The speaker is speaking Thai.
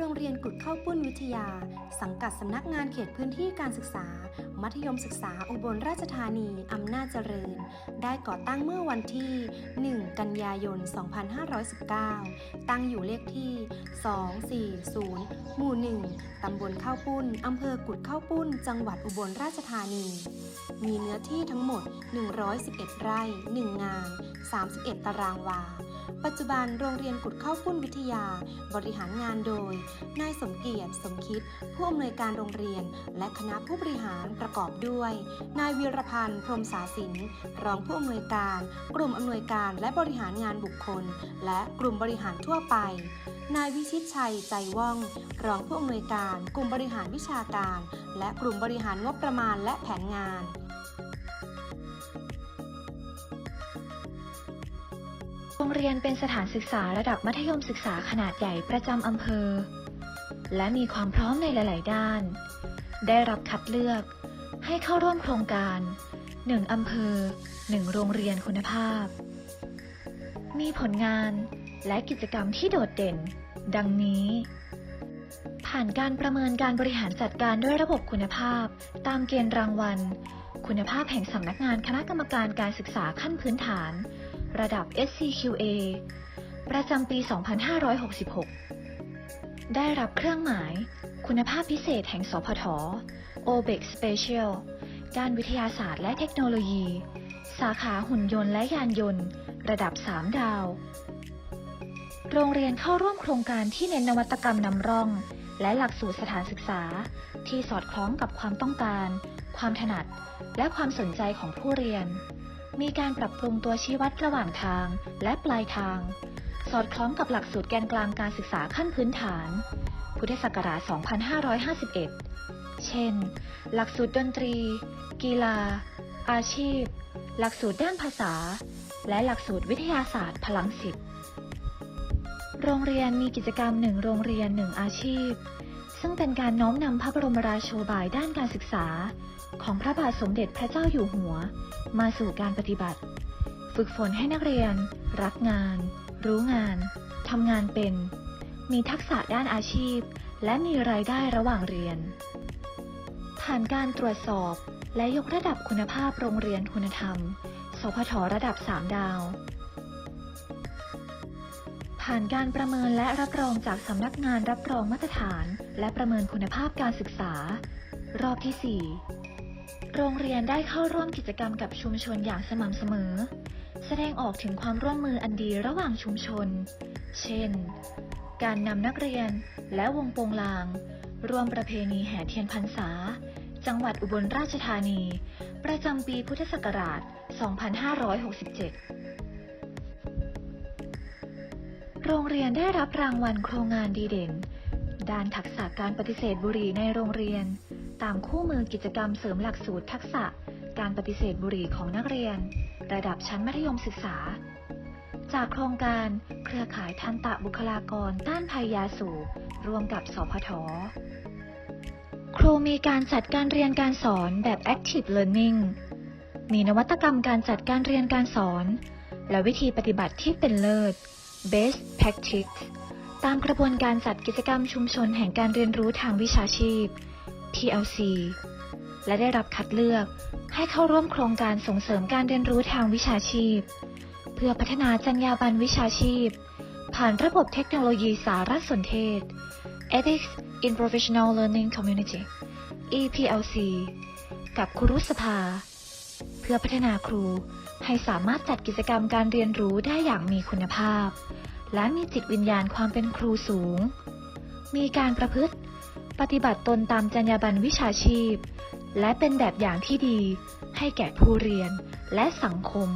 โรงเรียนกุดข้าวปุ้นวิทยา สังกัดสำนักงานเขตพื้นที่การศึกษา มัธยมศึกษาอุบลราชธานี อำนาจเจริญ ได้ก่อตั้งเมื่อวันที่ 1 กันยายน 2519 ตั้งอยู่เลขที่ 240 หมู่ 1 ตำบลข้าวปุ้น อำเภอกุดข้าวปุ้น จังหวัดอุบลราชธานี มีเนื้อที่ทั้งหมด 111 ไร่ 1 งาน 31 ตารางวา ปัจจุบันโรงเรียนกุดข้าวปุ้นวิทยา บริหารงานโดย นายสมเกียรติสมคิด ผู้อำนวยการโรงเรียน และคณะผู้บริหารประกอบด้วย นายวีรพันธ์พรมสาสินรองผู้อำนวยการ กลุ่มอำนวยการและบริหารงานบุคคล และกลุ่มบริหารทั่วไป นายวิชิตชัยใจว่อง รองผู้อำนวยการ กลุ่มบริหารวิชาการ และกลุ่มบริหารงบประมาณและแผนงาน รงเรียนเป็นสถานศึกษาระดับมัธยมศึกษาขนาดใหญ่ประจำอำเภอ และมีความพร้อมในหลาย ๆ ด้าน ได้รับคัดเลือกให้เข้าร่วมโครงการ 1 อำเภอ 1 โรงเรียนคุณภาพ มีผลงานและกิจกรรมที่โดดเด่น ดังนี้ ผ่านการประเมินการบริหารจัดการด้วยระบบคุณภาพ ตามเกณฑ์รางวัล คุณภาพแห่งสำนักงานคณะกรรมการการศึกษาขั้นพื้นฐาน ระดับ SCQA ประจำปี 2566 ได้รับเครื่องหมาย คุณภาพพิเศษแห่งสพท OBEX Special ด้านวิทยาศาสตร์และเทคโนโลยี สาขาหุ่นยนต์และยานยนต์ ระดับ 3 ดาว โรงเรียนเข้าร่วมโครงการที่เน้นนวัตกรรมนำร่อง และหลักสูตรสถานศึกษา ที่สอดคล้องกับความต้องการ ความถนัด และความสนใจของผู้เรียน มีการปรับปรุงตัวชี้วัดระหว่างทางและปลายทาง สอดคล้องกับหลักสูตรแกนกลางการศึกษาขั้นพื้นฐาน พุทธศักราช 2551 เช่น หลักสูตรดนตรี กีฬา อาชีพ หลักสูตรด้านภาษา และหลักสูตรวิทยาศาสตร์พลังศิษย์โรงเรียนมีกิจกรรมหนึ่งโรงเรียนหนึ่งอาชีพ ซึ่งเป็นการน้อมนำพระบรมราโชบายด้านการศึกษา ของพระบาทสมเด็จพระเจ้าอยู่หัว มาสู่การปฏิบัติ ฝึกฝนให้นักเรียน รักงาน รู้งานทำงานเป็น มีทักษะด้านอาชีพ และมีรายได้ระหว่างเรียน ผ่านการตรวจสอบและยกระดับคุณภาพโรงเรียนคุณธรรม สพทระดับ 3 ดาว ผ่านการประเมินและรับรองจากสำนักงานรับรองมาตรฐาน และประเมินคุณภาพการศึกษา รอบที่ 4 โรงเรียนได้เข้าร่วมกิจกรรมกับชุมชนอย่างสม่ำเสมอ แสดงออกถึงความร่วมมืออันดีระหว่างชุมชน เช่น การนำนักเรียนและวงโปงลาง ร่วมประเพณีแห่เทียนพรรษา จังหวัดอุบลราชธานี ประจำปีพุทธศักราช 2567 โรงเรียนได้รับรางวัลโครงงานดีเด่น ด้านทักษะการปฏิเสธบุหรี่ในโรงเรียน ตามคู่มือกิจกรรมเสริมหลักสูตรทักษะการปฏิเสธบุหรี่ของนักเรียน ระดับชั้นมัธยมศึกษา จากโครงการเครือข่ายทันตะบุคลากรต้านภัยยาสูบร่วมกับสพทครูมีการจัดการเรียนการสอนแบบ active learning มีนวัตกรรมการจัดการเรียนการสอน และวิธีปฏิบัติที่เป็นเลิศ best practice ตามกระบวนการจัดกิจกรรมชุมชนแห่งการเรียนรู้ทางวิชาชีพ TLC และได้รับคัดเลือกให้เข้าร่วมโครงการส่งเสริมการเรียนรู้ทางวิชาชีพ เพื่อพัฒนาจรรยาบรรณวิชาชีพ ผ่านระบบเทคโนโลยีสารสนเทศ Ethics in Professional Learning Community EPLC กับครูรุสภา เพื่อพัฒนาครู ให้สามารถจัดกิจกรรมการเรียนรู้ได้อย่างมีคุณภาพ และมีจิตวิญญาณความเป็นครูสูง มีการประพฤติ ปฏิบัติตนตามจรรยาบรรณวิชาชีพ และเป็นแบบอย่างที่ดี ให้แก่ผู้เรียนและสังคม